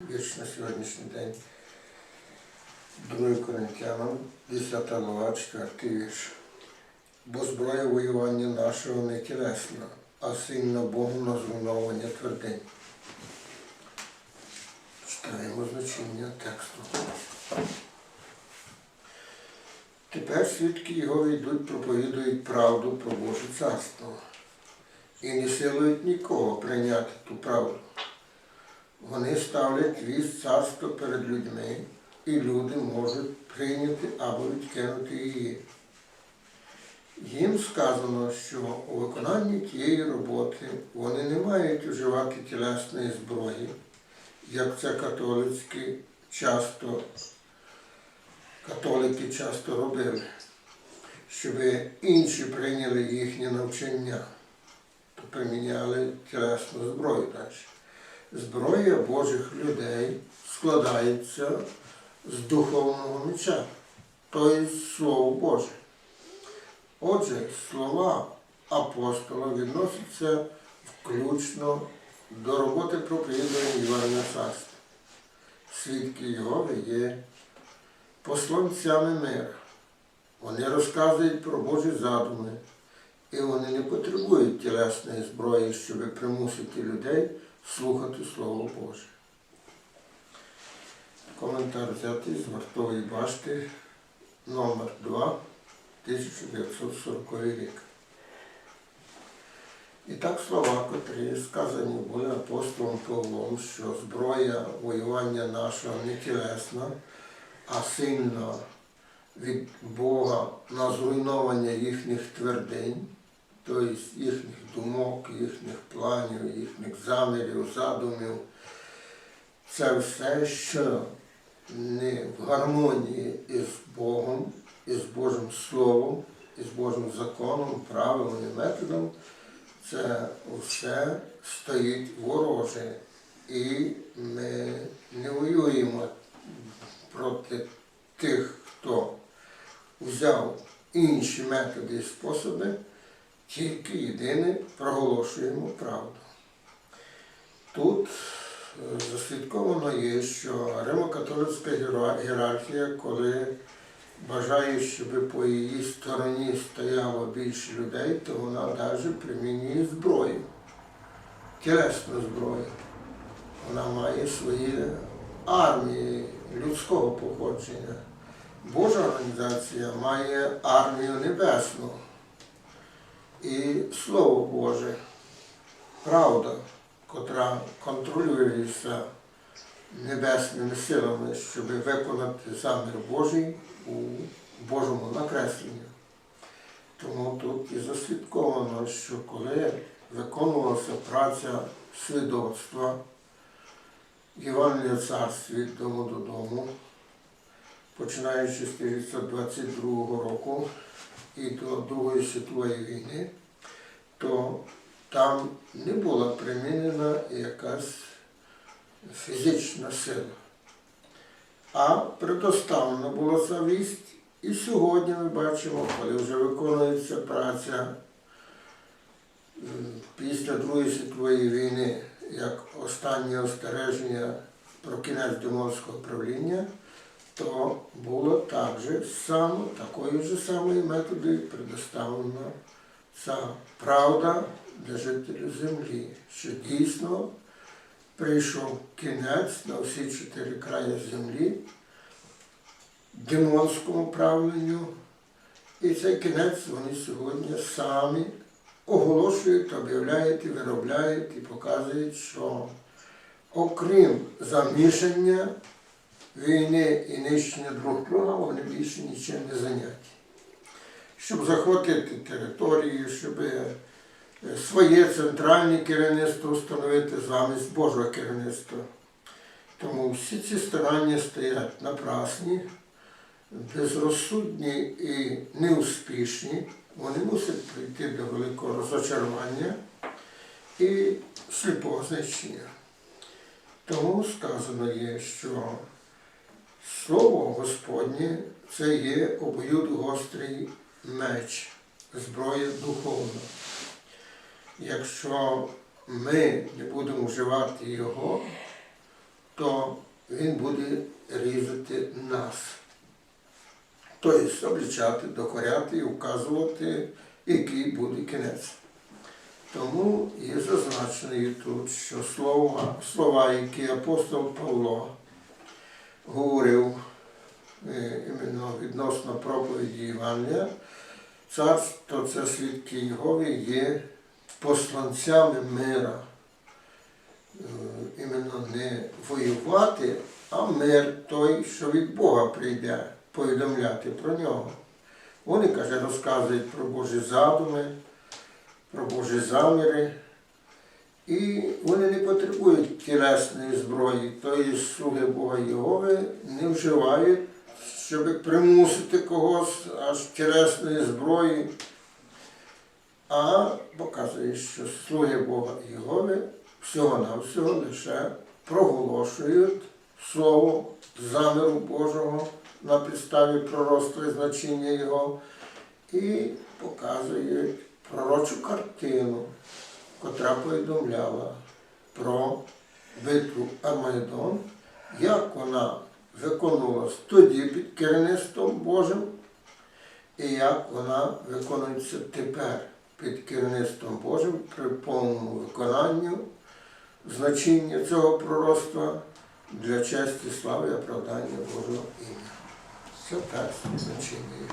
вірш на сьогоднішній день. 2 Коринтянам, 10 глава, 4 вірш. Бо зброя воювання нашого не тілесна, а сильна Богу на зруйновання твердинь. Читаємо значення тексту. Тепер свідки його йдуть, проповідують правду про Боже царство і не силують нікого прийняти ту правду. Вони ставлять вість царства перед людьми, і люди можуть прийняти або відкинути її. Їм сказано, що у виконанні тієї роботи вони не мають вживати тілесної зброї, як це католицькі часто, католики часто робили, щоб інші прийняли їхнє навчання, то приміняли тілесну зброю далі. Зброя Божих людей складається з духовного меча, тобто Слово Боже. Отже, слова апостола відносяться включно до роботи проповідування Івана Царства. Свідки Його є посланцями мира. Вони розказують про Божі задуми, і вони не потребують тілесної зброї, щоб примусити людей слухати Слово Боже. Коментар взятий з вартової башти номер 2 1940 рік. І так слова, котрі сказані були апостолом Павлом, що зброя воювання нашого не тілесна, а сильна від Бога на зруйновання їхніх твердинь, тобто їхніх думок, їхніх планів, їхніх замірів, задумів. Це все, що не в гармонії із Богом, із Божим Словом, із Божим законом, правилом і методом, це все стоїть вороже. І ми не воюємо проти тих, хто взяв інші методи і способи, тільки єдине проголошуємо правду. Тут е, заслідковано є, що римокатолицька ієрархія, коли бажає, щоб по її стороні стояло більше людей, то вона навіть примінює зброю, тілесну зброю. Вона має свої армії людського походження. Божа організація має армію небесну. І Слово Боже, правда, котра контролюється небесними силами, щоб виконати замір Божий у Божому накресленні. Тому тут і заслідковано, що коли виконувалася праця свідоцтва Євангелія царств від дому додому, починаючи з 1922 року і до Другої світової війни, то там не була примінена якась фізична сила. А предоставлена була ця вість. І сьогодні ми бачимо, коли вже виконується праця після Другої світової війни, як останнє остереження про кінець доморського правління, то було також саме такою ж самою методою предоставлена ця правда для жителів землі, що дійсно прийшов кінець на всі чотири краї землі демонському правленню. І цей кінець вони сьогодні самі оголошують, об'являють і виробляють і показують, що окрім замішання війни і нищення друг друга, вони більше нічим не зайняті. Щоб захватити територію, щоб е, своє центральне керівництво встановити замість Божого керівництва. Тому всі ці старання стоять напрасні, безрозсудні і неуспішні. Вони мусять прийти до великого розочарування і сліпого знищення. Тому сказано є, що Слово Господнє це є обоюдогострий меч, зброя духовна. Якщо ми не будемо вживати його, то він буде різати нас. Тобто облічати, докоряти і вказувати, який буде кінець. Тому є зазначено тут, що слова, слова, які апостол Павло говорив е, іменно відносно проповіді Євангелія, царство це свідки Єгови є посланцями мира. Е, Іменно не воювати, а мир той, що від Бога прийде, повідомляти про нього. Вони, каже, розказують про Божі задуми, про Божі заміри. І вони не потребують тілесної зброї, тобто слуги Бога Єгови не вживають, щоб примусити когось аж тілесної зброї, а показує, що слуги Бога Єгови всього-навсього лише проголошують слово заміру Божого на підставі пророцтва і значення Його і показують пророчу картину, котра повідомляла про битву Армагеддон, як вона виконувалась тоді під керівництвом Божим, і як вона виконується тепер під керівництвом Божим при повному виконанні значення цього пророцтва для честі, слави і оправдання Божого ім'я. Це перше значення.